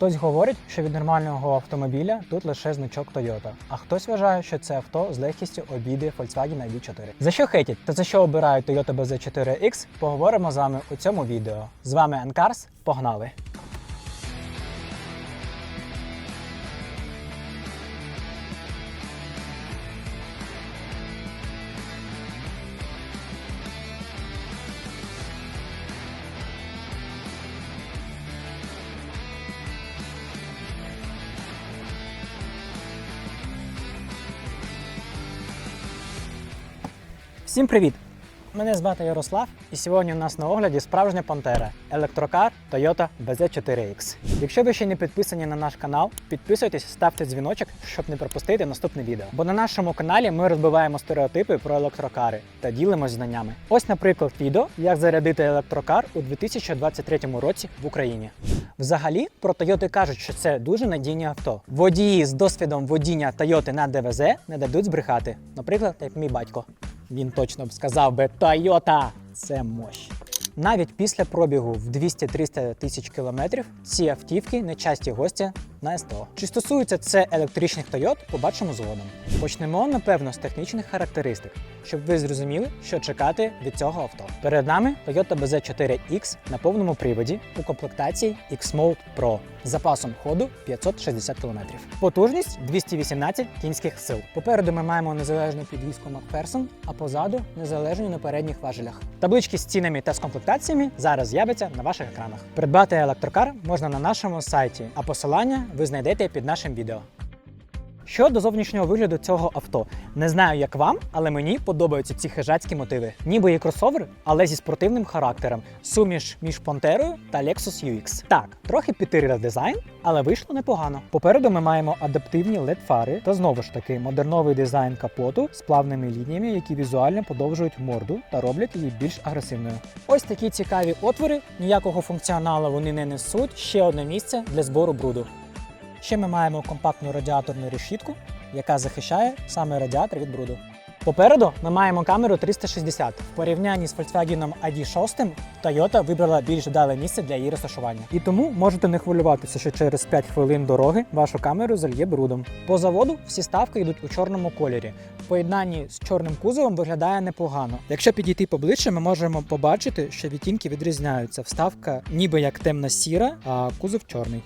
Хтось говорить, що від нормального автомобіля тут лише значок Toyota, а хтось вважає, що це авто з легкістю обійде Volkswagen ID4. За що хейтять та за що обирають Toyota BZ4X, поговоримо з вами у цьому відео. З вами Анкарс. Погнали! Всім привіт! Мене звати Ярослав, і сьогодні у нас на огляді справжня Пантера електрокар Toyota BZ4X. Якщо ви ще не підписані на наш канал, підписуйтесь, ставте дзвіночок, щоб не пропустити наступне відео. Бо на нашому каналі ми розбиваємо стереотипи про електрокари та ділимось знаннями. Ось, наприклад, відео, як зарядити електрокар у 2023 році в Україні. Взагалі, про Toyota кажуть, що це дуже надійні авто. Водії з досвідом водіння Toyota на ДВЗ не дадуть збрехати. Наприклад, як мій батько. Він точно б сказав би Toyota! Це мощ. Навіть після пробігу в 200-300 тисяч кілометрів ці автівки не часті гості на СТО. Чи стосується це електричних Toyota, побачимо згодом. Почнемо, напевно, з технічних характеристик, щоб ви зрозуміли, що чекати від цього авто. Перед нами Toyota BZ4X на повному приводі у комплектації X-Mode Pro з запасом ходу 560 км. Потужність 218 кінських сил. Попереду ми маємо незалежну підвізку MacPherson, а позаду незалежні на передніх важелях. Таблички з цінами та з комплектаціями зараз з'являться на ваших екранах. Придбати електрокар можна на нашому сайті, а посилання ви знайдете під нашим відео. Щодо зовнішнього вигляду цього авто, не знаю як вам, але мені подобаються ці хижацькі мотиви. Ніби і кросовер, але зі спортивним характером. Суміш між Понтерою та Lexus UX. Так, трохи підтирили дизайн, але вийшло непогано. Попереду ми маємо адаптивні led фари та знову ж таки модерновий дизайн капоту з плавними лініями, які візуально подовжують морду та роблять її більш агресивною. Ось такі цікаві отвори, ніякого функціоналу вони не несуть. Ще одне місце для збору бруду. Ще ми маємо компактну радіаторну решітку, яка захищає саме радіатор від бруду. Попереду ми маємо камеру 360. В порівнянні з Volkswagen ID6 Toyota вибрала більш вдале місце для її розташування. І тому можете не хвилюватися, що через 5 хвилин дороги вашу камеру зальє брудом. По заводу всі ставки йдуть у чорному кольорі. В поєднанні з чорним кузовом виглядає непогано. Якщо підійти поближче, ми можемо побачити, що відтінки відрізняються. Вставка ніби як темна сіра, а кузов чорний.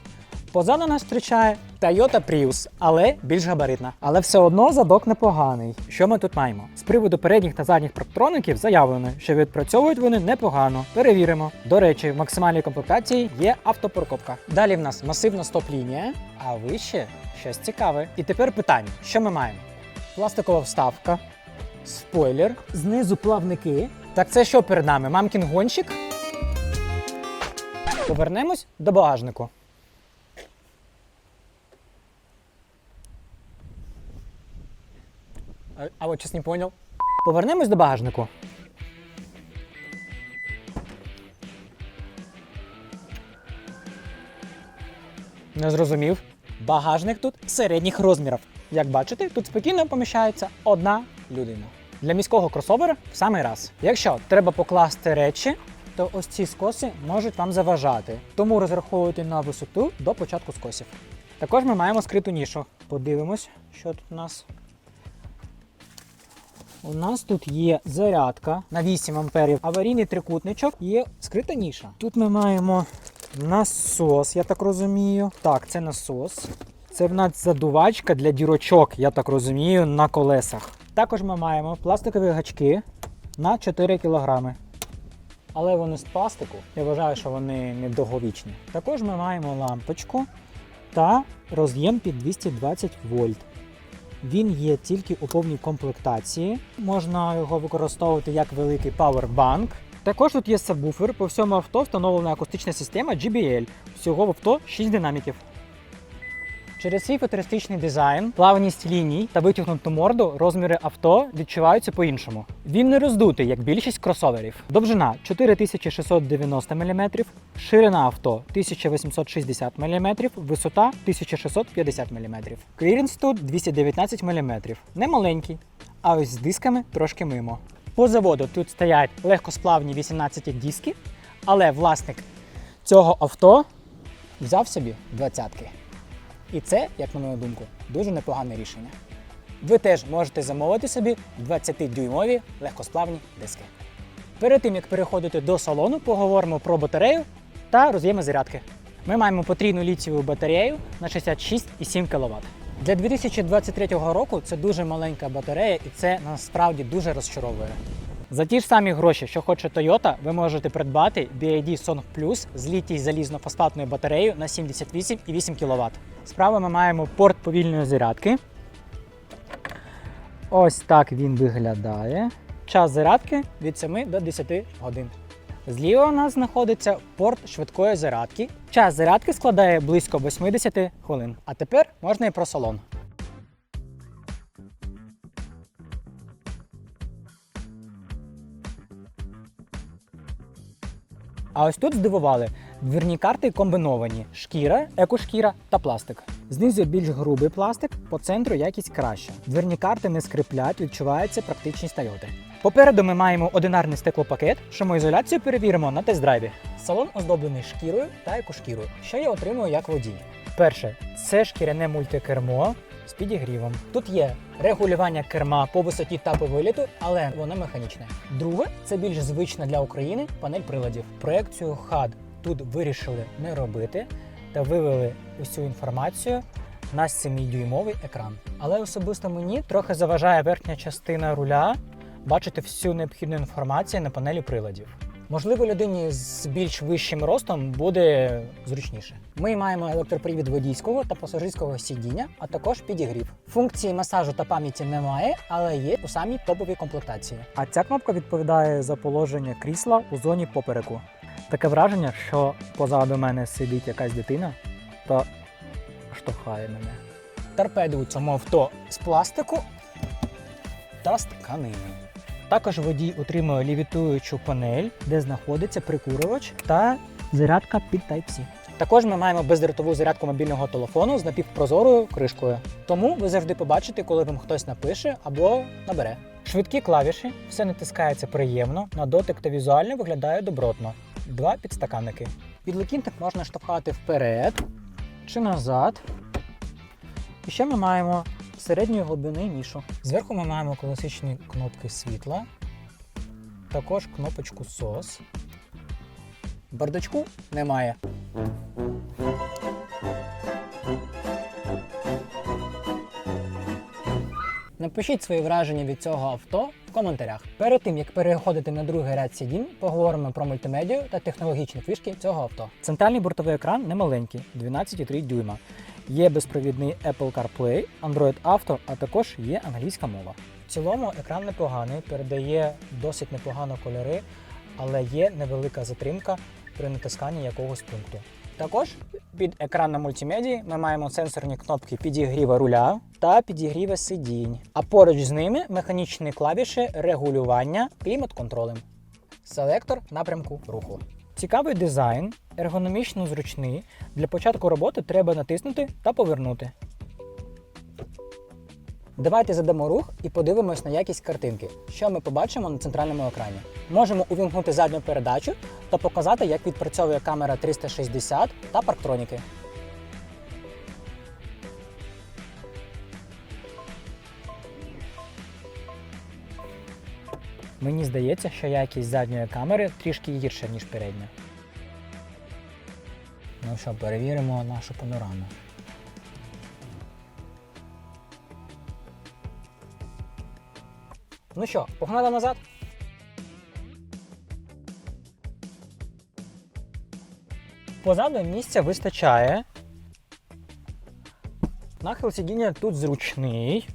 Позаду нас зустрічає Toyota Prius, але більш габаритна. Але все одно задок непоганий. Що ми тут маємо? З приводу передніх та задніх парктроників заявлено, що відпрацьовують вони непогано. Перевіримо. До речі, в максимальній комплектації є автопрокопка. Далі в нас масивна стоп-лінія, а вище щось цікаве. І тепер питання: що ми маємо? Пластикова вставка, спойлер, знизу плавники. Так це що перед нами? Мамкін гонщик? Повернемось до багажнику. А, а от щось не понял. Повернемось до багажнику. Не зрозумів. Багажник тут середніх розмірів. Як бачите, тут спокійно поміщається одна людина. Для міського кросовера в самий раз. Якщо треба покласти речі, то ось ці скоси можуть вам заважати. Тому розраховуйте на висоту до початку скосів. Також ми маємо скриту нішу. Подивимось, що тут у нас. У нас тут є зарядка на 8 амперів, аварійний трикутничок, є скрита ніша. Тут ми маємо насос, я так розумію. Так, це насос. Це в нас задувачка для дірочок, я так розумію, на колесах. Також ми маємо пластикові гачки на 4 кг. Але вони з пластику. Я вважаю, що вони недовговічні. Також ми маємо лампочку та роз'єм під 220 вольт. Він є тільки у повній комплектації. Можна його використовувати як великий пауербанк. Також тут є сабвуфер. По всьому авто встановлена акустична система JBL. Всього в авто 6 динаміків. Через свій футуристичний дизайн, плавність ліній та витягнуту морду розміри авто відчуваються по-іншому. Він не роздутий, як більшість кросоверів. Довжина 4690 мм, ширина авто 1860 мм, висота 1650 мм. Кліренс тут 219 мм. Не маленький, а ось з дисками трошки мимо. По заводу тут стоять легкосплавні 18 диски, але власник цього авто взяв собі двадцятки. І це, як на мою думку, дуже непогане рішення. Ви теж можете замовити собі 20-дюймові легкосплавні диски. Перед тим як переходити до салону, поговоримо про батарею та роз'єми зарядки. Ми маємо потрійну літієву батарею на 66,7 кВт. Для 2023 року це дуже маленька батарея, і це насправді дуже розчаровує. За ті ж самі гроші, що хоче Toyota, ви можете придбати BID Song Plus з літій залізно-фосфатною батареєю на 78,8 кВт. Справа ми маємо порт повільної зарядки. Ось так він виглядає. Час зарядки від 7 до 10 годин. Зліва у нас знаходиться порт швидкої зарядки. Час зарядки складає близько 80 хвилин. А тепер можна і про салон. А ось тут здивували. Двірні карти комбіновані: шкіра, екошкіра та пластик. Знизу більш грубий пластик, по центру якість краща. Двірні карти не скриплять, відчувається практичність Toyota. Попереду ми маємо одинарний стеклопакет, шумоізоляцію перевіримо на тест-драйві. Салон оздоблений шкірою та екошкірою, що я отримую як водій. Перше, це шкіряне мультикермо з підігрівом. Тут є регулювання керма по висоті та по виліту, але воно механічне. Друге, це більш звична для України панель приладів. Проекцію HUD тут вирішили не робити та вивели усю інформацію на 7-дюймовий екран. Але особисто мені трохи заважає верхня частина руля бачити всю необхідну інформацію на панелі приладів. Можливо, людині з більш вищим ростом буде зручніше. Ми маємо електропривід водійського та пасажирського сидіння, а також підігрів. Функції масажу та пам'яті немає, але є у самій топовій комплектації. А ця кнопка відповідає за положення крісла у зоні попереку. Таке враження, що позаду мене сидить якась дитина та штовхає мене. Торпеди у цьому авто з пластику та з тканини. Також водій отримує лівітуючу панель, де знаходиться прикурювач та зарядка під Type-C. Також ми маємо бездротову зарядку мобільного телефону з напівпрозорою кришкою. Тому ви завжди побачите, коли вам хтось напише або набере. Швидкі клавіші, все натискається приємно, на дотик та візуально виглядає добротно. Два підстаканники. Підлокітник можна штовхати вперед чи назад. І ще ми маємо середньої глибини нішу. Зверху ми маємо класичні кнопки світла, також кнопочку SOS. Бардачку немає. Напишіть свої враження від цього авто в коментарях. Перед тим як переходити на другий ряд сидінь, поговоримо про мультимедію та технологічні фішки цього авто. Центральний бортовий екран немаленький 12,3 дюйма. Є безпровідний Apple CarPlay, Android Auto, а також є англійська мова. В цілому екран непоганий, передає досить непогано кольори, але є невелика затримка при натисканні якогось пункту. Також під екраном мультимедії ми маємо сенсорні кнопки підігріва руля та підігріва сидінь, а поруч з ними механічні клавіші регулювання клімат-контролем. Селектор напрямку руху. Цікавий дизайн, ергономічно зручний. Для початку роботи треба натиснути та повернути. Давайте задамо рух і подивимось на якість картинки, що ми побачимо на центральному екрані. Можемо увімкнути задню передачу та показати, як відпрацьовує камера 360 та парктроніки. Мені здається, що якість задньої камери трішки гірша, ніж передня. Ну що, перевіримо нашу панораму. Ну що, погнали назад? Позаду місця вистачає. Нахил сидіння тут зручний.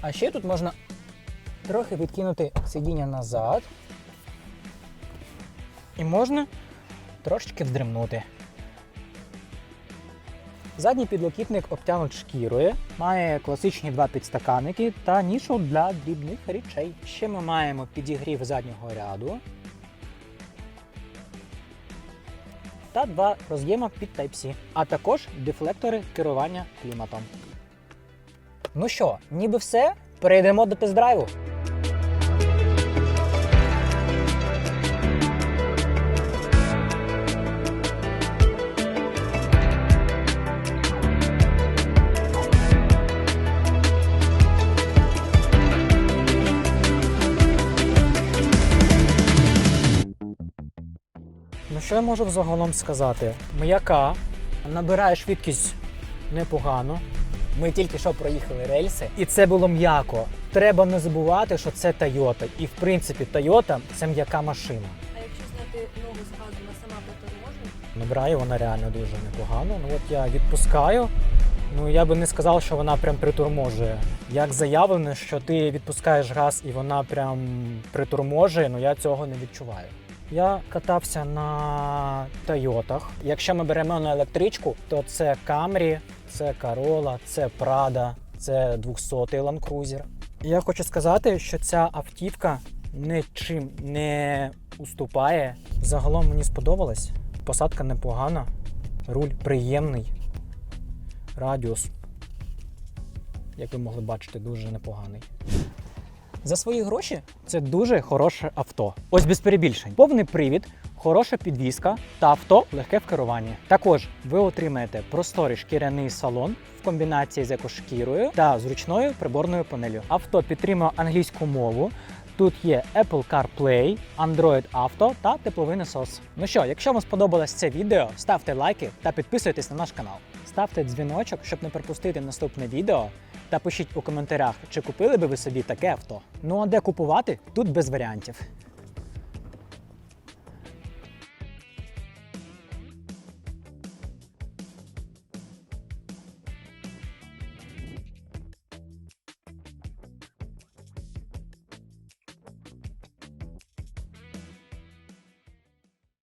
А ще тут можна трохи відкинути сидіння назад. І можна трошечки вздремнути. Задній підлокітник обтянут шкірою, має класичні два підстаканники та нішу для дрібних речей. Ще ми маємо підігрів заднього ряду та два роз'єма під Type-C, а також дефлектори керування кліматом. Ну що, ніби все? Перейдемо до тест-драйву. Ну, що я можу загалом сказати? М'яка набирає швидкість непогано. Ми тільки що проїхали рельси, і це було м'яко. Треба не забувати, що це Toyota. І в принципі Toyota – це м'яка машина. А якщо зняти ногу з газу, вона сама приторможена? Набирає вона реально дуже непогано. Ну от я відпускаю. Ну я би не сказав, що вона прям приторможує. Як заявлено, що ти відпускаєш газ і вона прям приторможує, ну я цього не відчуваю. Я катався на Тойотах. Якщо ми беремо на електричку, то це Camry, це Corolla, це Prada, це 200-й Land Cruiser. Я хочу сказати, що ця автівка нічим не уступає. Загалом мені сподобалось. Посадка непогана, руль приємний, радіус, як ви могли бачити, дуже непоганий. За свої гроші це дуже хороше авто. Ось без перебільшень. Повний привід, хороша підвізка та авто легке в керуванні. Також ви отримаєте просторий шкіряний салон в комбінації з екошкірою та зручною приборною панелью. Авто підтримує англійську мову. Тут є Apple CarPlay, Android Auto та тепловий насос. Ну що, якщо вам сподобалось це відео, ставте лайки та підписуйтесь на наш канал. Ставте дзвіночок, щоб не пропустити наступне відео. Та пишіть у коментарях, чи купили би ви собі таке авто. Ну а де купувати, тут без варіантів.